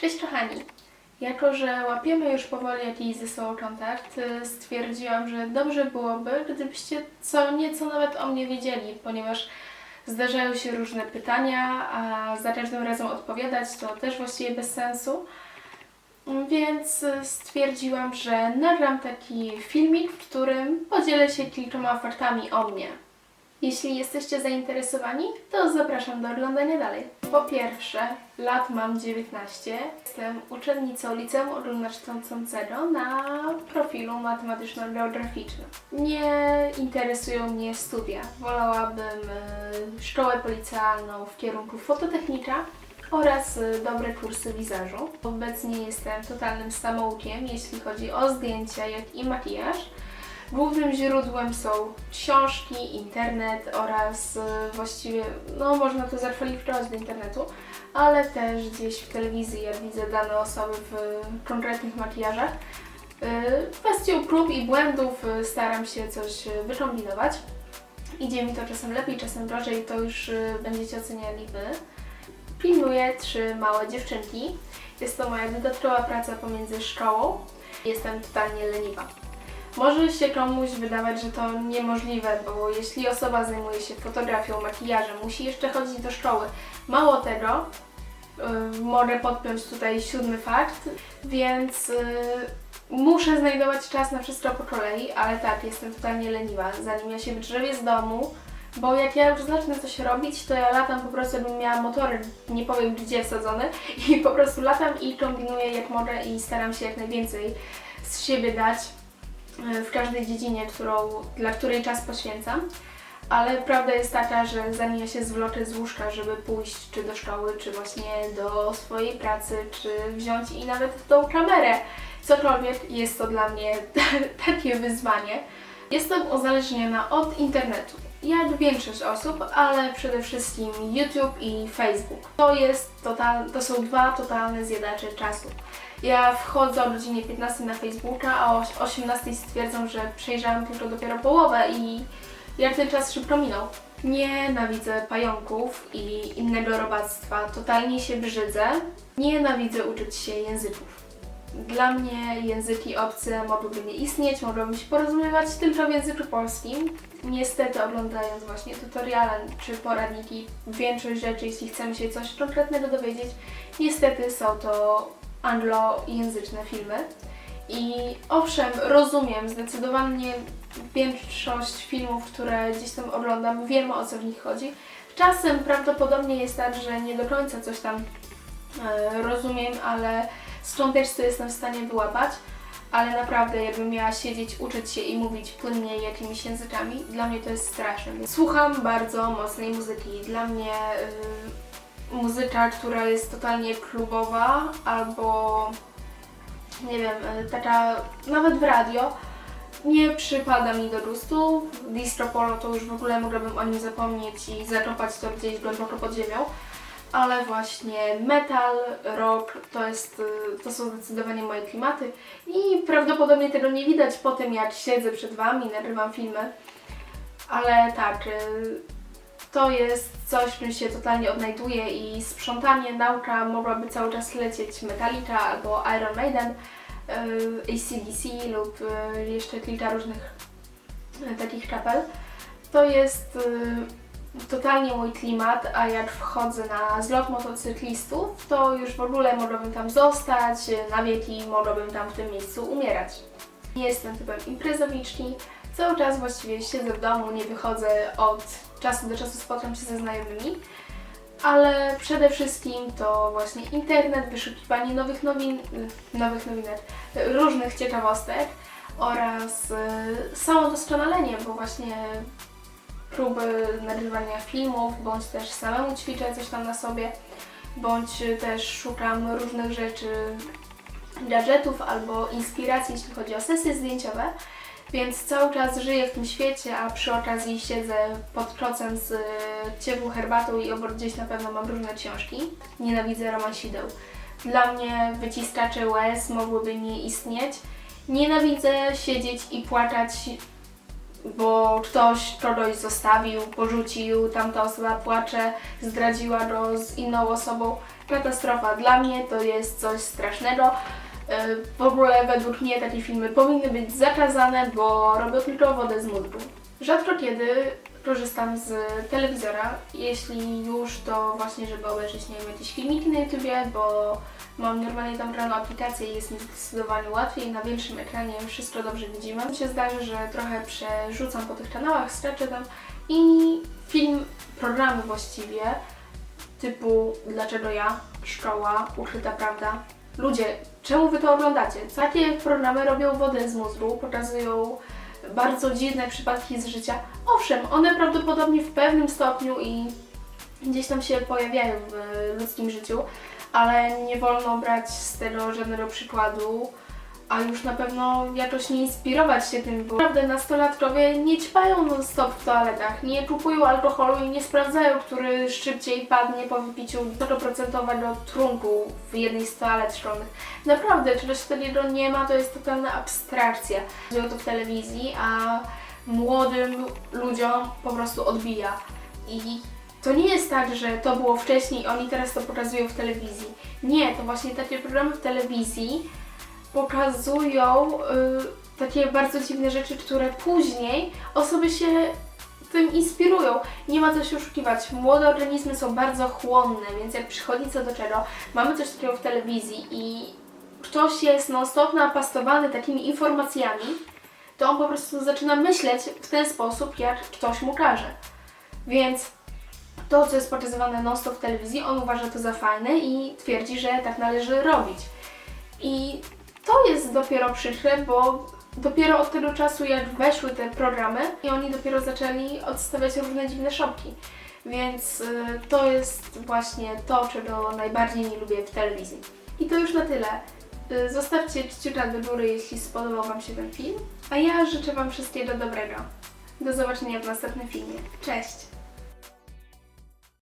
Cześć kochani! Jako, że łapiemy już powoli jakiś ze sobą kontakt, y, stwierdziłam, że dobrze byłoby, gdybyście co nieco nawet o mnie wiedzieli, ponieważ zdarzają się różne pytania, a za każdym razem odpowiadać to też właściwie bez sensu. Więc y, stwierdziłam, że nagram taki filmik, w którym podzielę się kilkoma faktami o mnie. Jeśli jesteście zainteresowani, to zapraszam do oglądania dalej. Po pierwsze, lat mam 19. Jestem uczennicą Liceum Ogólnokształcącego na profilu matematyczno-geograficznym. Nie interesują mnie studia. Wolałabym e, szkołę policjalną w kierunku fototechnika oraz e, dobre kursy wizażu. Obecnie jestem totalnym samoukiem, jeśli chodzi o zdjęcia, jak i makijaż. Głównym źródłem są książki, internet oraz y, właściwie, no można to zakwalifikować do internetu, ale też gdzieś w telewizji, jak widzę dane osoby w konkretnych makijażach. Y, Kwestią prób i błędów y, staram się coś y, wykombinować. Idzie mi to czasem lepiej, czasem gorzej, to już y, będziecie oceniali Wy. Pilnuję trzy małe dziewczynki. Jest to moja dodatkowa praca pomiędzy szkołą. Jestem totalnie leniwa. Może się komuś wydawać, że to niemożliwe, bo jeśli osoba zajmuje się fotografią, makijażem, musi jeszcze chodzić do szkoły. Mało tego, yy, mogę podpiąć tutaj siódmy fakt, więc yy, muszę znajdować czas na wszystko po kolei, ale tak, jestem totalnie leniwa. Zanim ja się wydrzewię z domu, bo jak ja już zacznę coś robić, to ja latam po prostu, jakbym miała motory, nie powiem gdzie wsadzone, i po prostu latam i kombinuję jak mogę i staram się jak najwięcej z siebie dać w każdej dziedzinie, którą, dla której czas poświęcam. Ale prawda jest taka, że zanim ja się zwloczę z łóżka, żeby pójść czy do szkoły, czy właśnie do swojej pracy, czy wziąć i nawet tą kamerę, cokolwiek, jest to dla mnie takie wyzwanie. Jestem uzależniona od internetu. Jak większość osób, ale przede wszystkim YouTube i Facebook. To, jest total, to są dwa totalne zjadacze czasu. Ja wchodzę o godzinie 15 na Facebooka, a o 18 stwierdzam, że przejrzałam tylko dopiero połowę i jak ten czas szybko minął. Nienawidzę pająków i innego robactwa, totalnie się brzydzę. Nienawidzę uczyć się języków. Dla mnie języki obce mogłyby nie istnieć, mogłabym się porozumiewać tylko w języku polskim. Niestety oglądając właśnie tutoriale czy poradniki, większość rzeczy, jeśli chcemy się coś konkretnego dowiedzieć, niestety są to anglojęzyczne filmy. I owszem, rozumiem zdecydowanie większość filmów, które gdzieś tam oglądam, wiem o co w nich chodzi. Czasem prawdopodobnie jest tak, że nie do końca coś tam e, rozumiem, ale to jestem w stanie wyłapać. Ale naprawdę, jakbym miała siedzieć, uczyć się i mówić płynnie jakimiś językami, dla mnie to jest straszne. Słucham bardzo mocnej muzyki. Dla mnie y, muzyka, która jest totalnie klubowa albo nie wiem, y, taka nawet w radio, nie przypada mi do gustu. Disco polo to już w ogóle mogłabym o nim zapomnieć i zakopać to gdzieś głęboko pod ziemią. Ale właśnie metal, rock to, jest, y, to są zdecydowanie moje klimaty i prawdopodobnie tego nie widać po tym, jak siedzę przed Wami, nagrywam filmy. Ale tak, y, to jest coś, w czym się totalnie odnajduję i sprzątanie, nauka mogłaby cały czas lecieć Metallica albo Iron Maiden, y, ACDC lub jeszcze kilka różnych takich kapel. To jest totalnie mój klimat, a jak wchodzę na zlot motocyklistów, to już w ogóle mogłabym tam zostać, na wieki mogłabym tam w tym miejscu umierać. Nie jestem typem imprezowiczki, cały czas właściwie siedzę w domu, nie wychodzę od czasu do czasu, spotkam się ze znajomymi, ale przede wszystkim to właśnie internet, wyszukiwanie nowych nowin, nowych nowinek, różnych ciekawostek oraz y, samodoskonalenie, bo właśnie próby nagrywania filmów, bądź też samemu ćwiczę coś tam na sobie, bądź też szukam różnych rzeczy, gadżetów albo inspiracji, jeśli chodzi o sesje zdjęciowe. Więc cały czas żyję w tym świecie, a przy okazji siedzę pod klocem z y, ciepłą herbatą i obok gdzieś na pewno mam różne książki. Nienawidzę romansideł. Dla mnie wyciskacze łez mogłyby nie istnieć. Nienawidzę siedzieć i płakać bo ktoś kogoś zostawił, porzucił, tamta osoba płacze, zdradziła go z inną osobą. Katastrofa. Dla mnie to jest coś strasznego. Yy, W ogóle według mnie takie filmy powinny być zakazane, bo robią tylko wodę z mózgu. Rzadko kiedy korzystam z telewizora. Jeśli już, to właśnie, żeby obejrzeć, nie wiem, jakieś filmiki na YouTubie, bo mam normalnie tam graną aplikację i jest mi zdecydowanie łatwiej. Na większym ekranie wszystko dobrze widzimy. Mi się zdarzy, że trochę przerzucam po tych kanałach, skaczę tam i film, programy właściwie, typu Dlaczego ja, Szkoła, Ukryta Prawda. Ludzie, czemu wy to oglądacie? Takie programy robią wodę z mózgu, pokazują bardzo dziwne przypadki z życia. Owszem, one prawdopodobnie w pewnym stopniu i gdzieś tam się pojawiają w ludzkim życiu, ale nie wolno brać z tego żadnego przykładu, a już na pewno jakoś nie inspirować się tym, bo naprawdę nastolatkowie nie ćpają non stop w toaletach, nie kupują alkoholu i nie sprawdzają, który szybciej padnie po wypiciu 0% trunku w jednej z toalet szkolnych. Naprawdę, czegoś takiego nie ma, to jest totalna abstrakcja. Dzieją to w telewizji, a młodym ludziom po prostu odbija. I to nie jest tak, że to było wcześniej, oni teraz to pokazują w telewizji. Nie, to właśnie takie programy w telewizzi pokazują y, takie bardzo dziwne rzeczy, które później osoby się tym inspirują. Nie ma co się oszukiwać. Młode organizmy są bardzo chłonne, więc jak przychodzi co do czego, mamy coś takiego w telewizji i ktoś jest non-stop napastowany takimi informacjami, to on po prostu zaczyna myśleć w ten sposób, jak ktoś mu każe. Więc to, co jest pokazywane non-stop w telewizji, on uważa to za fajne i twierdzi, że tak należy robić. I to jest dopiero przykre, bo dopiero od tego czasu, jak weszły te programy, i oni dopiero zaczęli odstawiać różne dziwne szopki. Więc y, to jest właśnie to, czego najbardziej nie lubię w telewizji. I to już na tyle. Y, Zostawcie kciuka do góry, jeśli spodobał Wam się ten film. A ja życzę Wam wszystkiego dobrego. Do zobaczenia w następnym filmie. Cześć!